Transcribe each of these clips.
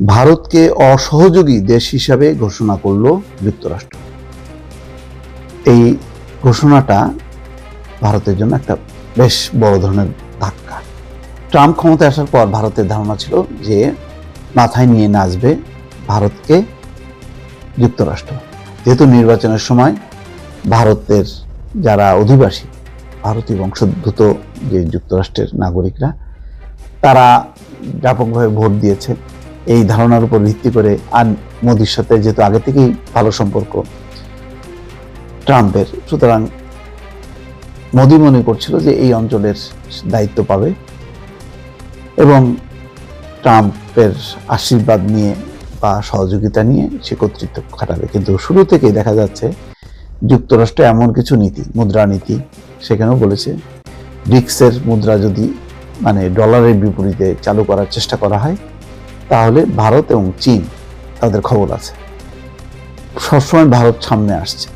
ভারতকে অসহযোগী দেশ হিসাবে ঘোষণা করল যুক্তরাষ্ট্র। এই ঘোষণাটা ভারতের জন্য একটা বেশ বড় ধরনের ধাক্কা। ট্রাম্প ক্ষমতায় আসার পর ভারতের ধারণা ছিল যে মাথায় নিয়ে নাচবে ভারতকে যুক্তরাষ্ট্র। যেহেতু নির্বাচনের সময় ভারতের যারা অধিবাসী, ভারতীয় বংশোদ্ভূত যে যুক্তরাষ্ট্রের নাগরিকরা, তারা ব্যাপকভাবে ভোট দিয়েছে। এই ধারণার উপর ভিত্তি করে আর মোদির সাথে যেহেতু আগে থেকেই ভালো সম্পর্ক, ট্রাম্পের, সুতরাং মোদি মনে করছিল যে এই অঞ্চলের দায়িত্ব পাবে এবং ট্রাম্পের আশীর্বাদ নিয়ে বা সহযোগিতা নিয়ে সে কর্তৃত্ব খাটাবে। কিন্তু শুরু থেকেই দেখা যাচ্ছে যুক্তরাষ্ট্র এমন কিছু নীতি মুদ্রানীতি সেখানেও বলেছে ব্রিক্সের মুদ্রা যদি মানে ডলারের বিপরীতে চালু করার চেষ্টা করা হয় তাহলে ভারত এবং চীন তাদের খবর আছে। সবসময় ভারত সামনে আসছে।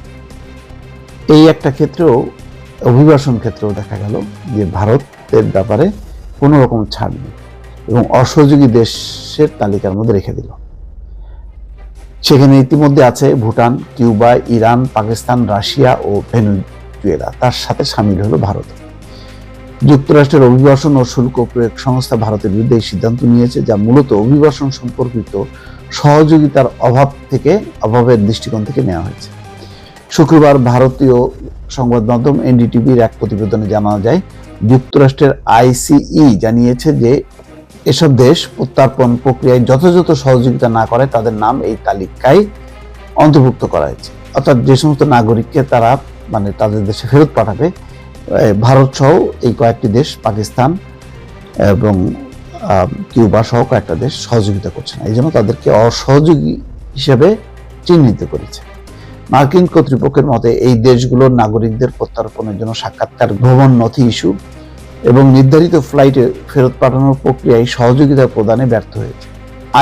এই একটা ক্ষেত্রেও, অভিবাসন ক্ষেত্রেও দেখা গেল যে ভারতের ব্যাপারে কোনো রকম ছাড় নেই এবং অসহযোগী দেশের তালিকার মধ্যে রেখে দিল। সেখানে ইতিমধ্যে আছে Bhutan, Cuba, Iran, Pakistan, Russia ও ভেনুজুয়েলা। তার সাথে সামিল হলো ভারত। যুক্তরাষ্ট্রের অভিবাসন ও শুল্ক প্রয়োগ সংস্থা ভারতের বিরুদ্ধে এই সিদ্ধান্ত নিয়েছে, যা মূলত অভিবাসন সম্পর্কিত সহযোগিতার অভাব থেকে, অভাবের দৃষ্টিকোণ থেকে নেওয়া হয়েছে। শুক্রবার ভারতীয় সংবাদ মাধ্যম এনডিটিভির এক প্রতিবেদনে জানানো যায়, যুক্তরাষ্ট্রের আইসিই জানিয়েছে যে এসব দেশ প্রত্যার্পণ প্রক্রিয়ায় যথাযথ সহযোগিতা না করে তাদের নাম এই তালিকায় অন্তর্ভুক্ত করা হয়েছে। অর্থাৎ যে সমস্ত নাগরিককে তারা মানে তাদের দেশে ফেরত পাঠাবে ভারত সহ এই কয়েকটি দেশ, পাকিস্তান এবং কিউবা সহ কয়েকটা দেশ সহযোগিতা করছে না। এই জন্য তাদেরকে অসহযোগী হিসেবে চিহ্নিত করেছে। মার্কিন কর্তৃপক্ষের মতে এই দেশগুলোর নাগরিকদের প্রত্যার্পণের জন্য সাক্ষাৎকার ভ্রমণ নথি ইস্যু এবং নির্ধারিত ফ্লাইটে ফেরত পাঠানোর প্রক্রিয়ায় সহযোগিতা প্রদানে ব্যর্থ হয়েছে।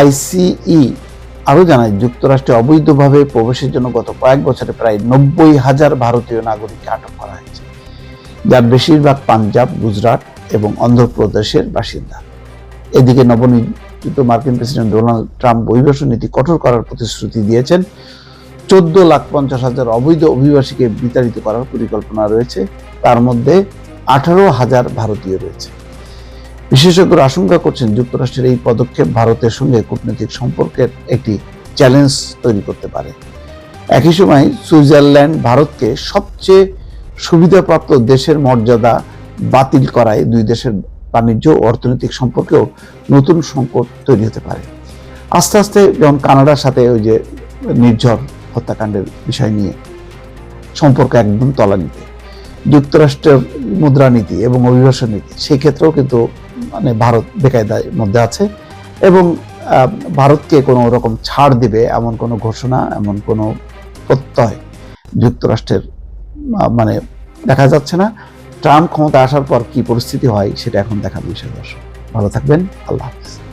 আইসিই আরও জানায়, যুক্তরাষ্ট্রে অবৈধভাবে প্রবেশের জন্য গত কয়েক বছরে প্রায় নব্বই হাজার ভারতীয় নাগরিককে আটক করা হয়েছে। যার বেশিরভাগ পাঞ্জাব, গুজরাট এবং অন্ধ্রপ্রদেশের বাসিন্দা। এদিকে নবনির্বাচিত মার্কিন প্রেসিডেন্ট ডোনাল্ড ট্রাম্প অভিবাসন নীতি কঠোর করার প্রতিশ্রুতি দিয়েছেন। চোদ্দ লাখ পঞ্চাশ হাজার অবৈধ অভিবাসীকে বিতাড়িত করার পরিকল্পনা রয়েছে। তার মধ্যে আঠারো হাজার ভারতীয় রয়েছে। বিশেষজ্ঞরা আশঙ্কা করছেন যুক্তরাষ্ট্রের এই পদক্ষেপ ভারতের সঙ্গে কূটনৈতিক সম্পর্কের একটি চ্যালেঞ্জ তৈরি করতে পারে। একই সময় সুইজারল্যান্ড ভারতকে সবচেয়ে সুবিধাপ্রাপ্ত দেশের মর্যাদা বাতিল করায় দুই দেশের বাণিজ্য ও অর্থনৈতিক সম্পর্কেও নতুন সংকট তৈরি হতে পারে। আস্তে আস্তে যেমন কানাডার সাথে ওই যে নির্ঝর হত্যাকাণ্ডের বিষয় নিয়ে সম্পর্ক একদম তলানিতে। যুক্তরাষ্ট্রের মুদ্রানীতি এবং অভিবাসন নীতি, সেই ক্ষেত্রেও কিন্তু মানে ভারত বেকায়দার মধ্যে আছে এবং ভারতকে কোনো রকম ছাড় দিবে এমন কোনো ঘোষণা, এমন কোনো প্রত্যয় যুক্তরাষ্ট্রের মানে দেখা যাচ্ছে না। ট্রাম্প ক্ষমতা আসার পর কি পরিস্থিতি হয়, সেটা এখন দেখার বিষয় দর্শক ভালো থাকবেন, আল্লাহ হাফিজ।